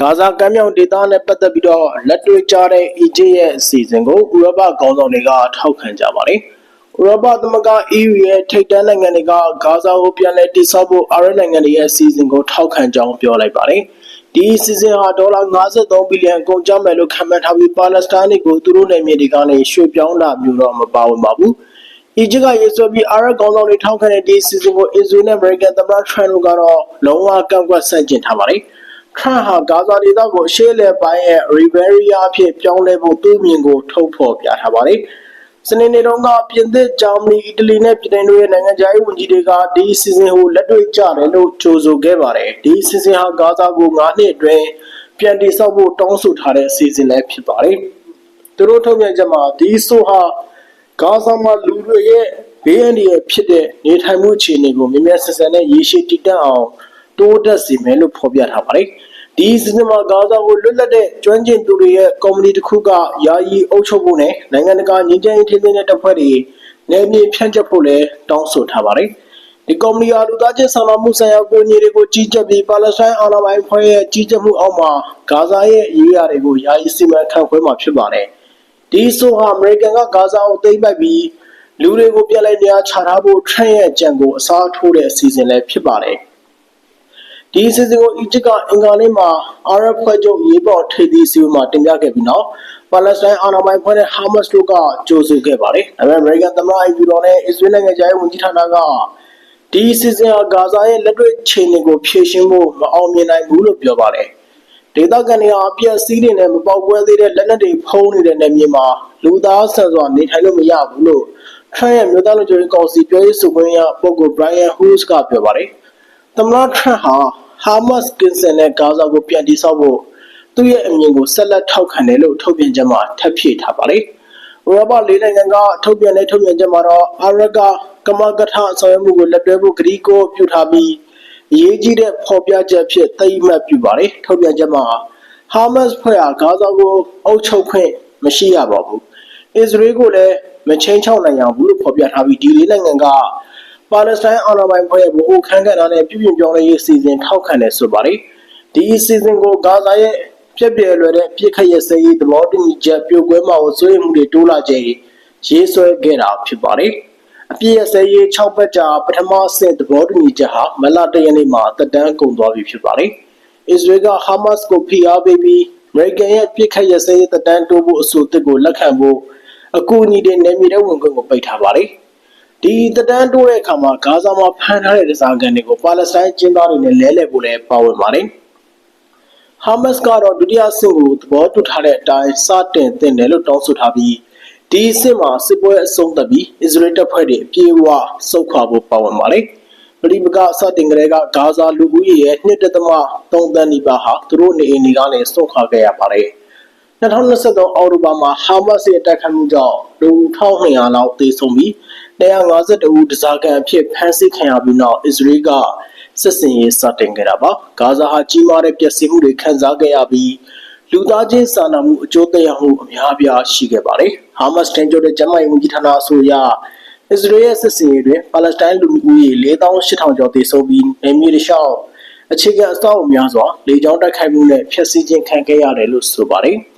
ဂါဇာကမ်းမြောင်ဒေသနဲ့ပတ်သက်ပြီးတော့လက်တွေ့ကြတဲ့အီဂျစ်ရဲ့အစီအစဉ်ကိုဥရောပခေါင်းဆောင်တွေကထောက်ခံကြပါတယ်။ဥရောပသမဂ္ဂ EU ရဲ့ထိပ်တန်းနိုင်ငံတွေကဂါဇာကိုပြန်လည်တည်ဆောက်ဖို့အာရပ်နိုင်ငံတွေရဲ့အစီအစဉ်ကိုထောက်ခံကြောင်းပြောလိုက်ပါတယ်။ဒီအစီအစဉ်ဟာဒေါ်လာ53ဘီလီယံကုန်ကျမယ်လို့ခန့်မှန်းထားပြီးပါလက်စတိုင်းတွေကိုသူတို့နယ်မြေတွေကနေရွှေ့ပြောင်းတာမျိုးတော့မပါဝင်ပါဘူး။အီဂျစ်ကရေဆိုပြီးအာရပ်ကောင်ဆောင်တွေထောက်ခံတဲ့ဒီစီစဉ်ကိုအစ္စရေးနဲ့အမေရိကန်သမ္မတထရန့်တို့ကတော့လုံးဝကန့်ကွက်ဆန့်ကျင်ထားပါတယ်။ ထရန့်ဟာဂါဇာဒေသကိုအရှေ့အလယ်ပိုင်းရဲ့ရီဘယ်ရီးယားအဖြစ်ပြောင်းလဲဖို့သူ့အမြင်ကိုထုတ်ဖော်ပြထားပါတယ်။စနေနေ့တုန်းကပြင်သစ်၊ဂျာမနီ၊အီတလီနဲ့ပြင်သစ်တို့ရဲ့နိုင်ငံခြားရေးဝန်ကြီးတွေကဒီစီစဉ်ကိုလက်တွေ့ကျတယ်လို့ကြိုဆိုခဲ့ပါတယ်။ဒီစီစဉ်ဟာဂါဇာကို9နှစ်အတွင်းပြန်တည်ဆောက်ဖို့တောင်းဆိုထားတဲ့အစီအစဉ်လည်းဖြစ်ပါတယ်။သူတို့ထုတ်ပြန်ချက်မှာဒီဆိုဟာဂါဇာမှာလူတွေရဲ့ဘေးအန္တရာယ်ဖြစ်တဲ့နေထိုင်မှုအခြေအနေကိုမြင်မြတ်ဆန်ဆန်နဲ့ရေရှည်တည်တံ့အောင်တိုးတက်စေမယ်လို့ဖော်ပြထားပါတယ်။ ဒီစီစဉ်မှာဂါဇာကိုလွတ်လပ်တဲ့ကျွမ်းကျင်သူတွေရဲ့ကော်မတီတစ်ခုကယာယီအုပ်ချုပ်ဖို့နဲ့နိုင်ငံတကာညီကျန်းရေးထိန်းသိမ်းတဲ့တပ်ဖွဲ့တွေနယ်မြေဖြန့်ကျက်ဖို့လည်းတောင်းဆိုထားပါတယ်။ဒီကော်မတီအားလူသားချင်းစာနာမှုဆိုင်ရာကိုညီတွေကိုကြီးကြပ်ပြီးပါလက်စတိုင်းအာဏာပိုင်ဖွဲ့ရဲ့ကြီးကြပ်မှုအောက်မှာဂါဇာရဲ့အရေးအရာတွေကိုယာယီစီမံခန့်ခွဲမှာဖြစ်ပါတယ်။ဒီဆိုဟာအမေရိကန်ကဂါဇာကိုသိမ်းပိုက်ပြီးလူတွေကိုပြန်လည်နေရာချထားဖို့ထရန့်ရဲ့ကြံကိုအစားထိုးတဲ့အစီအစဉ်လည်းဖြစ်ပါတယ်။ ဒီအစီအစဉ်ကိုအီဂျစ်ကအင်္ဂါနေ့မှာအာရပ်ဖွဲ့ချုပ်ရေးပေါ်ထိပ်သီးစီးပွားမှာတင်ပြခဲ့ပြီးနောက်ပါလက်စတိုင်းအာဏာပိုင်ဖွဲ့တဲ့ဟာမတ်စ်တို့ကကြိုဆိုခဲ့ပါတယ်။ဒါပေမဲ့အမေရိကန်သမ္မတအိမ်ဖြူတော်နဲ့အစ္စရေးနိုင်ငံခြားရေးဝန်ကြီးဌာနကဒီအစီအစဉ်ဟာဂါဇာရဲ့လက်တွေ့ခြေနေကိုဖြည့်ရှင်းဖို့မအောင်မြင်နိုင်ဘူးလို့ပြောပါတယ်။ဒေသခံတွေဟာအပြည့်အစည်းတွေနဲ့မပေါက်ကွဲသေးတဲ့လက်နက်တွေဖုံးနေတဲ့နေမြေမှာလူသားဆန်စွာနေထိုင်လို့မရဘူးလို့ထရန့်ရဲ့မြို့သားလူကြီးကောင်စီပြောရေးဆိုခွင့်ရပုဂ္ဂိုလ် Brian Hughes ကပြောပါတယ်။သမ္မတထရန့်ဟာ ဟာမတ်စ်ကင်ဆန်နဲ့ဂါဇာကိုပြန်တည်ဆောက်ဖို့သူ့ရဲ့အမြင်ကိုဆက်လက်ထောက်ခံတယ်လို့ထုတ်ပြန်ချက်မှာထပ်ဖြည့်ထားပါတယ်။ဥရောပလေးနိုင်ငံကထုတ်ပြန်တဲ့ထုတ်ပြန်ချက်မှာတော့အာရက်ကကမကထဆောင်ရွက်မှုကိုလက်တွဲဖို့ဂရီကိုပြုထားပြီးအရေးကြီးတဲ့ဖော်ပြချက်ဖြစ်သိမ်းမှတ်ပြုပါတယ်။ထုတ်ပြန်ချက်မှာဟာမတ်စ်ဖွဲ့ဟာဂါဇာကိုအုပ်ချုပ်ခွင့်မရှိရပါဘူး။အစ္စရေးကိုလည်းမချင်းချောက်နိုင်အောင်ဘူးလို့ဖော်ပြထားပြီးဒီလေးနိုင်ငံက ပါလက်စတိုင်းအာဏာပိုင်ဖွဲ့ရဲ့ဗဟိုခန်းကဏ္ဍနဲ့ပြည်ပြင်ပြောင်းလဲရေးအစီအစဉ်ထောက်ခံတယ်ဆိုပါတယ်။ဒီအစီအစဉ်ကိုဂါဇာရဲ့ပြက်ပြယ်လွယ်တဲ့ပြစ်ခတ်ရစရေးသဘောတူညီချက်ပြိုကွဲမှာကိုစိုးရိမ်မှုတွေတိုးလာချိန်ရေးဆွဲခဲ့တာဖြစ်ပါတယ်။အပြည့်အစရေး6ပတ်ကြာပထမဆင့်သဘောတူညီချက်ဟာမလတရနေ့မှာတက်တန်းကုန်သွားပြီဖြစ်ပါတယ်။အစ္စရေးကဟာမတ်စ်ကိုဖိအားပေးပြီးအမေရိကန်ရဲ့ပြစ်ခတ်ရစရေးတက်တန်းတိုးဖို့အဆိုအသစ်ကိုလက်ခံဖို့အကူအညီတွေနယ်မြေထဲဝင်ခွင့်ကိုပိတ်ထားပါတယ်။ ဒီတက်တန်းတိုးတဲ့အခါမှာဂါဇာမှာဖမ်းထားတဲ့ဒဇာကန်တွေကိုပါလက်စတိုင်းကျင်းသားတွေနဲ့လဲလှယ်ဖို့လည်းပါဝင်ပါတယ်။ဟာမတ်စ်ကတော့ဒုတိယဆင့်ကိုသဘောတူထားတဲ့အတိုင်းစတင်သင့်တယ်လို့တောင်းဆိုထားပြီးဒီအဆင့်မှာစစ်ပွဲအဆုံးသတ်ပြီးအစ္စရေးတပ်ဖွဲ့တွေအပြေးအဝဆုတ်ခွာဖို့ပါဝင်ပါတယ်။ပရိပကစတင်ကလေးကဂါဇာလူဦးရေရဲ့2.3တန်းနီးပါးဟာသူတို့နေအိမ်တွေကနေဆုတ်ခွာခဲ့ရပါတယ်။2023အောက်တိုဘာမှာဟာမတ်စ်ရဲ့တိုက်ခိုက်မှုကြောင့်လူ1200လောက်သေဆုံးပြီး252ဦးဒဇာကန်အဖြစ်ဖမ်းဆီးခံရပြီးနောက်အစ္စရေးကစစ်စင်ရေးစတင်ခဲ့တာပါ။ဂါဇာဟာကြီးမားတဲ့ပျက်စီးမှုတွေခံစားခဲ့ရပြီးလူသားချင်းစာနာမှုအကျိုးသက်ရောက်မှုအများအပြားရှိခဲ့ပါတယ်။ဟာမတ်စ်တင်ကြတဲ့ဂျမိုင်ဝန်ကြီးဌာနအဆိုအရအစ္စရေးရဲ့စစ်စင်ရေးတွင်ပါလက်စတိုင်းလူမျိုးရေ4800ကျော်သေဆုံးပြီးနေမြေတလျှောက်အခြေခံအဆောက်အအုံများစွာလေကြောင်းတိုက်ခိုက်မှုနဲ့ဖျက်ဆီးခြင်းခံခဲ့ရတယ်လို့ဆိုပါတယ်။